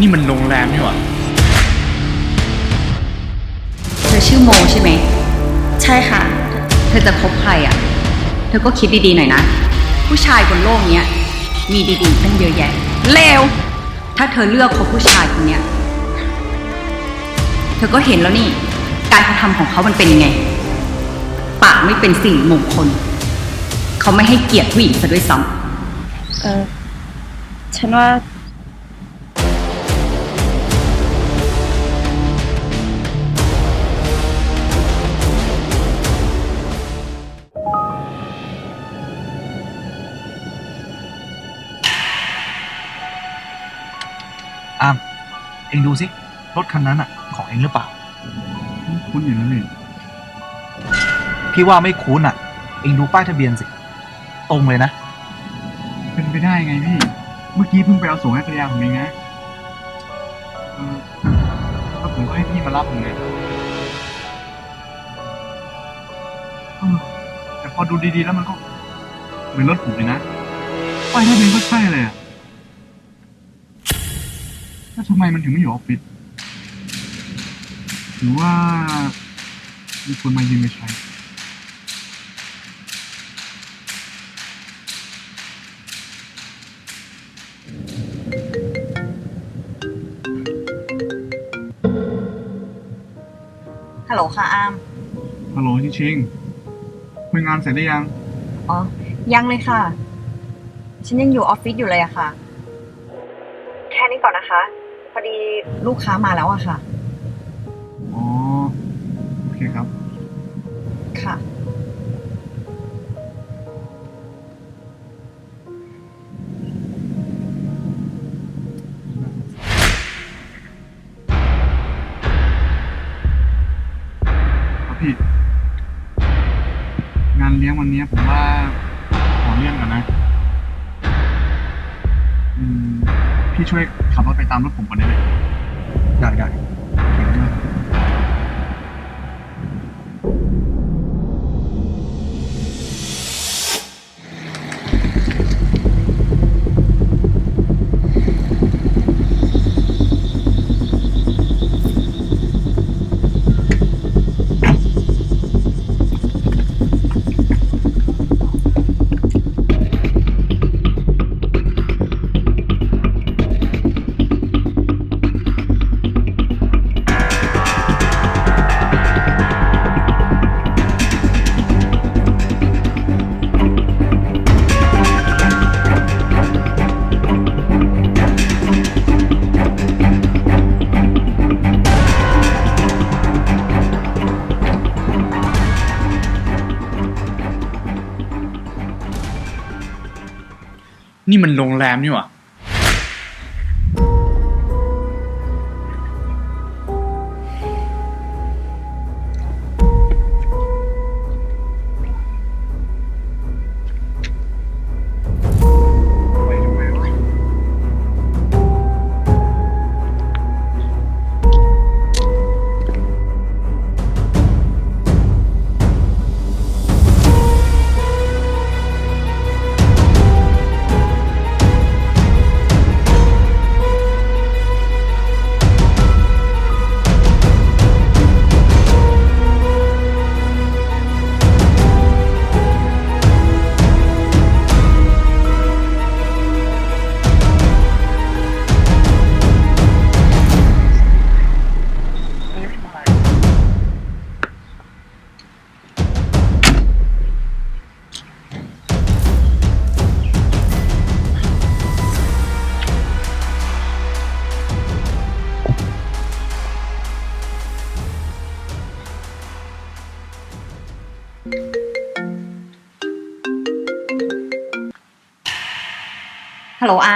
นี่มันโรงแรมนี่หว่าเธอชื่อโมใช่ไหม ใช่ค่ะ เธอจะคบใครอะ เธอก็คิดดีๆหน่อยนะ ผู้ชายบนโลกเนี้ย มีดีๆตั้งเยอะแยะ เลว ถ้าเธอเลือกคบผู้ชายคนเนี้ย เธอก็เห็นแล้วนี่ การกระทำของเขามันเป็นยังไง ปากไม่เป็นสิ่งมงคล เขาไม่ให้เกียรติผู้หญิงซะด้วยซ้เออ ฉันว่า อามเองดูสิรถคันนั้นอะ ของเองหรือเปล่า คุ้นอยู่แล้วนี่พี่ว่าไม่คุ้นอะ เองดูป้ายทะเบียนสิ ตรงเลยนะ เป็นไปได้ไงพี่ เมื่อกี้เพิ่งไปเอาส่งให้ภรรยาผมเองนะเออแล้วผมก็ให้พี่มารับผมไงเออแต่พอดูดีๆแล้วมันก็เหมือนรถผมเลยนะป้ายทะเบียนก็ใช่เลยอะแล้ว ทำไมมันถึงไม่อยู่ออฟฟิศหรือว่า มีคนมายืมไปใช้ำฮัลโหลค่ะอาม ฮัลโหลชิชิงคุยงานเสร็จหรือยัง อ๋อ ยังเลยค่ะ ฉันยังอยู่ออฟฟิศอยู่เลยอะค่ะ ลูกค้ามาแล้วอะค่ะ อ๋อ โอเคครับ นี่มันโรงแรมนี่หว่า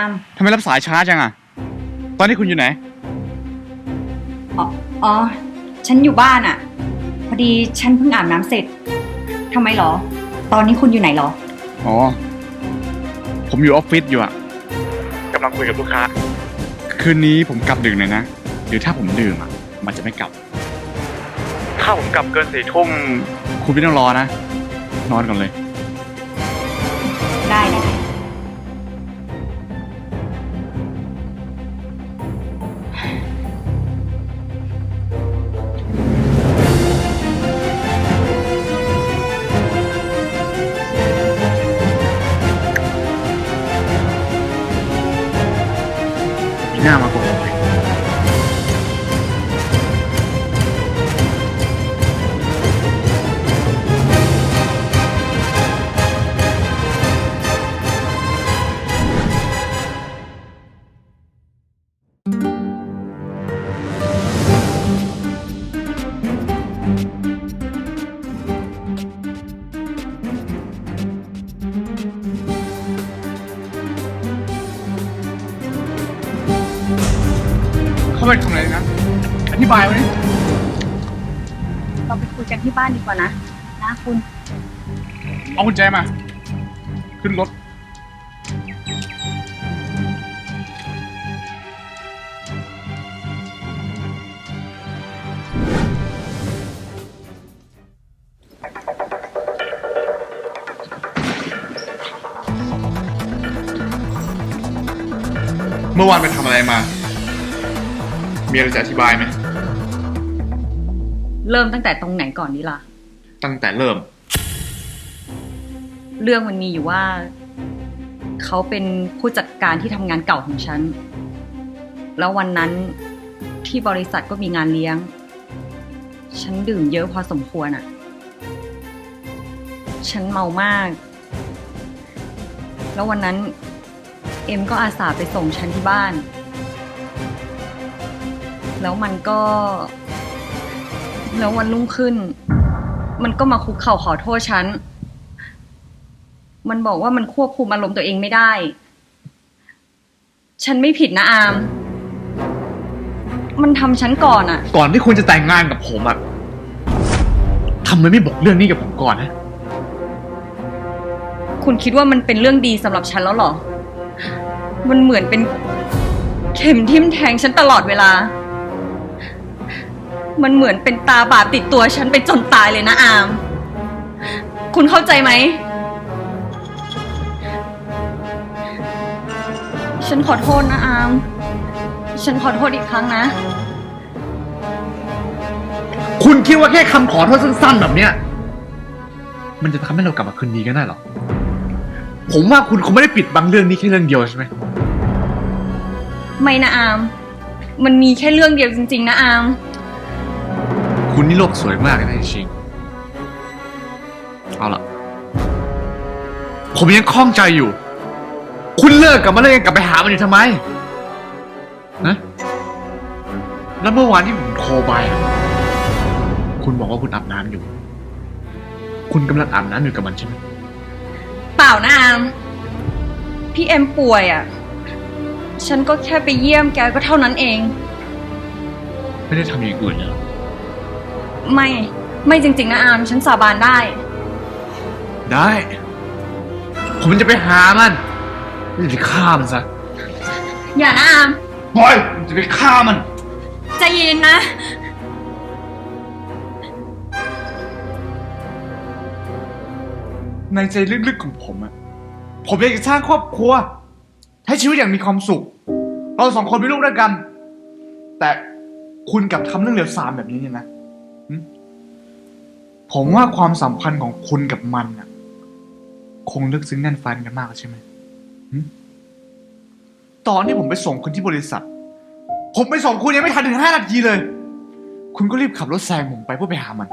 าม ทำไมรับสายช้าจังอะตอนนี้คุณอยู่ไหน อ๋ออ๋อ ฉันอยู่บ้านอะพอดีฉันเพิ่งอาบน้ำเสร็จทำไมเหรอ ตอนนี้คุณอยู่ไหนเหรอ อ๋อ ผมอยู่ออฟฟิศอยู่อะกำลังคุยกับลูกค้า คืนนี้ผมกลับดึกหน่อยนะเดี๋ยวถ้าผมดื่มอะมันจะไม่กลับ ถ้าผมกลับเกินสี่ทุ่มคุณไม่ต้องรอนะ นอนก่อนเลย บายไว้ดิเราไปคุยกันที่บ้านดีกว่านะ นะคุณ เอากุญแจมา ขึ้นรถ เมื่อวานไปทำอะไรมา มีอะไรจะอธิบายไหม เริ่มตั้งแต่ตรงไหนก่อนดีล่ะ ตั้งแต่เริ่ม เรื่องมันมีอยู่ว่า เขาเป็นผู้จัดการที่ทำงานเก่าของฉัน แล้ววันนั้นที่บริษัทก็มีงานเลี้ยง ฉันดื่มเยอะพอสมควรอะ่ะ ฉันเมามาก แล้ววันนั้น เอ็มก็อาสาไปส่งฉันที่บ้าน แล้วมันก็ แล้ววันรุ่งขึ้น มันก็มาคุกเข่าขอโทษฉัน มันบอกว่ามันควบคุมอารมณ์ตัวเองไม่ได้ ฉันไม่ผิดนะอาม มันทำฉันก่อนอะก่อนที่คุณจะแต่งงานกับผมอะทำไมไม่บอกเรื่องนี้กับผมก่อนนะ คุณคิดว่ามันเป็นเรื่องดีสำหรับฉันแล้วเหรอ มันเหมือนเป็นเข็มทิ่มแทงฉันตลอดเวลา มันเหมือนเป็นตาบาปติดตัวฉันไปจนตายเลยนะอาม คุณเข้าใจไหม ฉันขอโทษนะอาม ฉันขอโทษอีกครั้งนะ คุณคิดว่าแค่คำขอโทษสั้นๆ แบบเนี้ย มันจะทำให้เรากลับมาคืนดีกันได้เหรอ ผมว่าคุณคงไม่ได้ปิดบังเรื่องนี้แค่เรื่องเดียวใช่ไหม ไม่นะอาม มันมีแค่เรื่องเดียวจริง ๆ นะอาม คุณนี่โลกสวยมากเลยนะจริงๆเอาล่ะ ผมยังคล่องใจอยู่ คุณเลิกกับมันแล้วยังกลับไปหามันอยู่ทำไมนะแล้วเมื่อวานที่ผมโทรไปอะคุณบอกว่าคุณอาบน้ำอยู่ คุณกำลังอาบน้ำอยู่กับมันใช่ไหมเปล่านะอามพี่เอ็มป่วยอะ ฉันก็แค่ไปเยี่ยมแกก็เท่านั้นเอง ไม่ได้ทำอย่างอื่นเลยเหรอ ไม่ ไม่จริง ๆ นะอามฉันสาบานได้ ได้ ผมจะไปหามันผมจะไปฆ่ามันซะอย่านะอามบอยผมจะไปฆ่ามัน ใจเย็นนะ ในใจลึกๆของผมอะผมอยากจะสร้างครอบครัว ให้ชีวิตอย่างมีความสุข เราสองคนมีลูกด้วยกัน แต่คุณกลับทำเรื่องเลวทรามแบบนี้เนี่ยนะหึ ผมว่าความสัมพันธ์ของคุณกับมันอะคงลึกซึ้งแน่นฟ้ากันมากใช่ไหมตอนที่ผมไปส่งคุณที่บริษัท ผมไปส่งคุณยังไม่ทันถึงห้านาทีเลย คุณก็รีบขับรถแซงผมไปเพื่อไปหามัน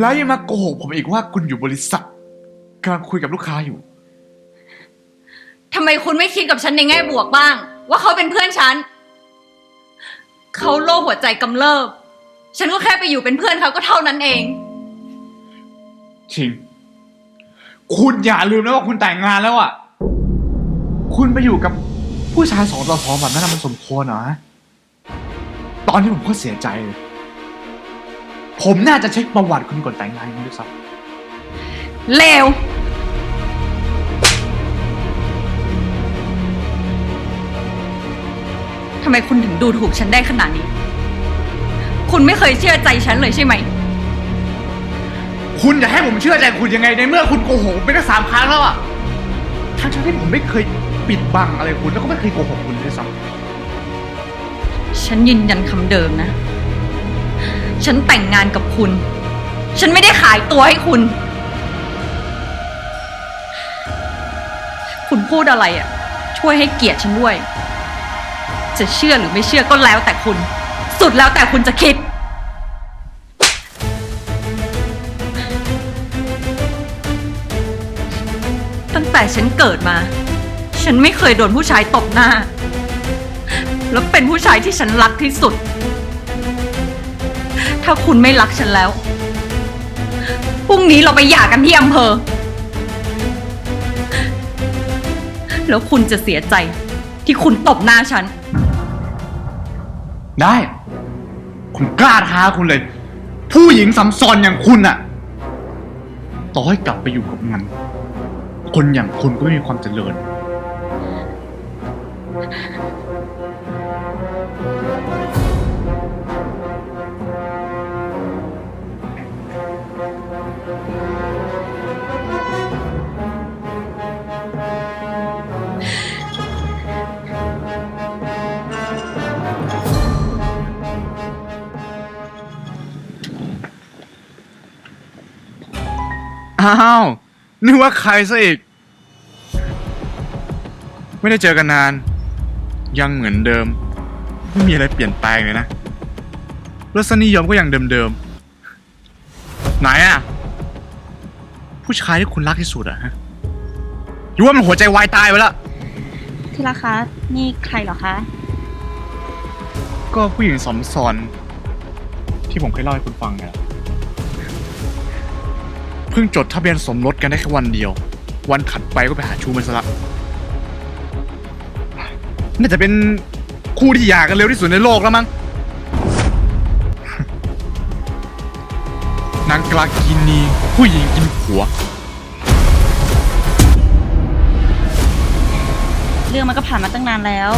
แล้วยังมาโกหกผมอีกว่าคุณอยู่บริษัทกำลังคุยกับลูกค้าอยู่ทำไมคุณไม่คิดกับฉันในแง่บวกบ้าง ว่าเขาเป็นเพื่อนฉัน เขาโรคหัวใจกำเริบ ฉันก็แค่ไปอยู่เป็นเพื่อนเขาก็เท่านั้นเอง ชิง คุณอย่าลืมนะว่าคุณแต่งงานแล้วอะ คุณไปอยู่กับผู้ชายสองต่อสองแบบนั้นนะมันสมควรเหรอฮะตอนที่ผมก็เสียใจเลย ผมน่าจะเช็คประวัติคุณก่อนแต่งงานกันด้วยซ้เลว ทำไมคุณถึงดูถูกฉันได้ขนาดนี้ คุณไม่เคยเชื่อใจฉันเลยใช่ไหมำคุณจะให้ผมเชื่อใจคุณยังไงในเมื่อคุณโกหกผมไปตั้งสามครั้งแล้วอะทั้งๆที่ผมไม่เคยปิดบังอะไรคุณแล้วก็ไม่เคยโกหกคุณเลยด้วยซ้ำฉันยืนยันคำเดิมนะ ฉันแต่งงานกับคุณ ฉันไม่ได้ขายตัวให้คุณ คุณพูดอะไรอะช่วยให้เกียรติฉันด้วย จะเชื่อหรือไม่เชื่อก็แล้วแต่คุณ สุดแล้วแต่คุณจะคิด ตั้งแต่ฉันเกิดมา ฉันไม่เคยโดนผู้ชายตบหน้า แล้วเป็นผู้ชายที่ฉันรักที่สุด ถ้าคุณไม่รักฉันแล้ว พรุ่งนี้เราไปหย่ากันที่อำเภอ แล้วคุณจะเสียใจที่คุณตบหน้าฉัน ได้ คุณกล้าท้าคุณเลย ผู้หญิงสัมซอนอย่างคุณอะต่อให้กลับไปอยู่กับมัน คนอย่างคุณก็ไม่มีความเจริญ อ้าวนึกว่าใครซะอีก ไม่ได้เจอกันนาน ยังเหมือนเดิม ไม่มีอะไรเปลี่ยนแปลงเลยนะรสนิยมก็ยังเดิมๆ ไหนอะผู้ชายที่คุณรักที่สุดอะฮะหรือว่ามันหัวใจวายตายไปแล้ว ที่รักคะนี่ใครเหรอคะ ก็ผู้หญิงสมซอนที่ผมเคยเล่าให้คุณฟังไงล่ะเพิ่งจดทะเบียนสมรสกันได้แค่วันเดียว วันถัดไปก็ไปหาชูมันซะละน่าจะเป็นคู่ที่หย่ากันเร็วที่สุดในโลกแล้วมั้ง นางกลากินีผู้หญิงกินผัว เรื่องมันก็ผ่านมาตั้งนานแล้ว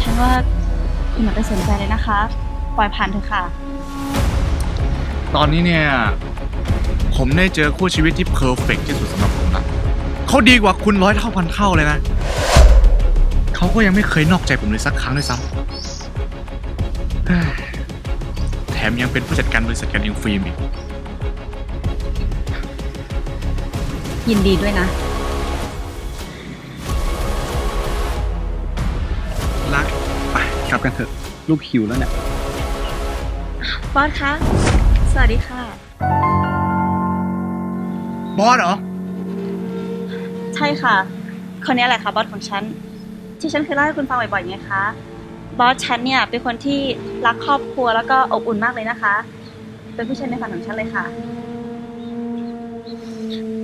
ฉันว่าคุณอย่าไปสนใจเลยนะคะ ปล่อยผ่านเถอะค่ะ ตอนนี้เนี่ย ผมได้เจอคู่ชีวิตที่เพอร์เฟกที่สุดสำหรับผมละเขาดีกว่าคุณร้อยเท่าพันเท่าเลยนะ เขาก็ยังไม่เคยนอกใจผมเลยสักครั้งด้วยซ้ำเฮ้ยแถมยังเป็นผู้จัดการบริษัทกันเองฟิล์มอีก ยินดีด้วยนะ รัก ไปกลับกันเถอะ ลูกหิวแล้วเนี่ย บอสคะ สวัสดีค่ะ บอสเหรอ ใช่ค่ะ คนนี้แหละค่ะบอสของฉัน ที่ฉันเคยเล่าให้คุณฟังบ่อยๆไงคะ บอสฉันเนี่ยเป็นคนที่รักครอบครัวแล้วก็อบอุ่นมากเลยนะคะ เป็นผู้ชายในฝันของฉันเลยค่ะ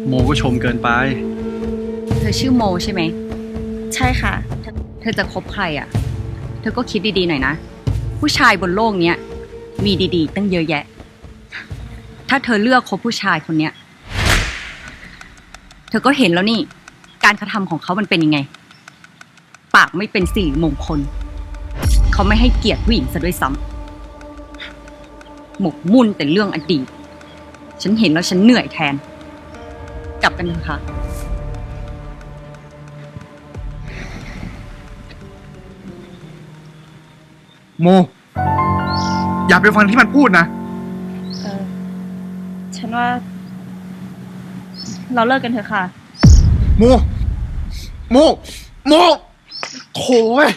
โมก็ชมเกินไป เธอชื่อโมใช่ไหม ใช่ค่ะ เธอจะคบใครอะ เธอก็คิดดีๆหน่อยนะ ผู้ชายบนโลกเนี้ยมีดีๆ ตั้งเยอะแยะ ถ้าเธอเลือกคบผู้ชายคนเนี้ย เธอก็เห็นแล้วนี่ การกระทำของเขามันเป็นยังไง ปากไม่เป็นสิริมงคล เขาไม่ให้เกียรติผู้หญิงซะด้วยซ้ำหมกมุ่นแต่เรื่องอดีต ฉันเห็นแล้วฉันเหนื่อยแทน กลับกันเถอะค่ะ โม อย่าไปฟังที่มันพูดนะ เออ ฉันว่า เราเลิกกันเถอะค่ะ มู มู มูโถ่เว้ย